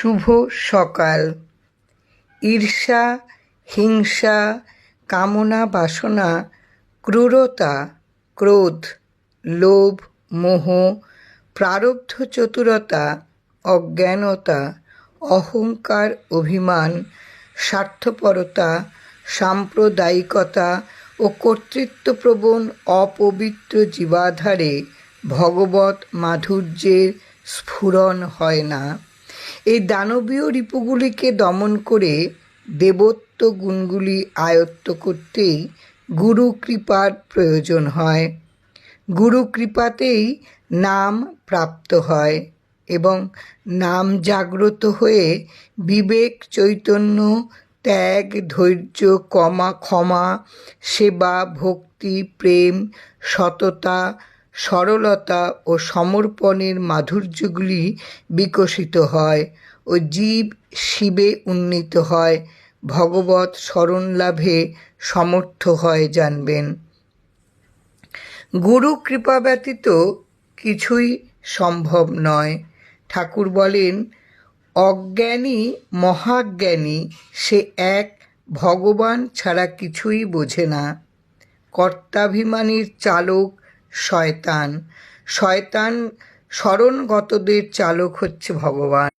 শুভ সকাল। ঈর্ষা, হিংসা, কামনা, বাসনা, ক্রূরতা, ক্রোধ, লোভ, মোহ, প্রারব্ধ চতুরতা, অজ্ঞানতা, অহংকার, অভিমান, স্বার্থপরতা, সাম্প্রদায়িকতা ও কর্তৃত্বপ্রবণ অপবিত্র জীবাধারে ভগবত মাধুর্যের স্ফুরণ হয় না। এই দানবীয় রিপুগুলিকে দমন করে দেবত্ব গুণগুলি আয়ত্ত করতেই গুরু কৃপার প্রয়োজন হয়। গুরু কৃপাতেই নাম প্রাপ্ত হয় এবং নাম জাগ্রত হয়ে বিবেক, চৈতন্য, ত্যাগ, ধৈর্য, কমা, ক্ষমা, সেবা, ভক্তি, প্রেম, সততা সরলতা ও সমর্পণের মাধুর্যগুলি বিকশিত হয় ও জীব শিবে উন্নীত হয়। ভগবত স্মরণ লাভে সমর্থ হয় জানবেন। গুরু কৃপা ব্যতীত কিছুই সম্ভব নয়। ঠাকুর বলেন, অজ্ঞানী মহাজ্ঞানী, সে এক ভগবান ছাড়া কিছুই বোঝে না। কর্তাভিমানীর চালক শয়তান। শয়তান স্মরণগতদের চালক হচ্ছে ভগবান।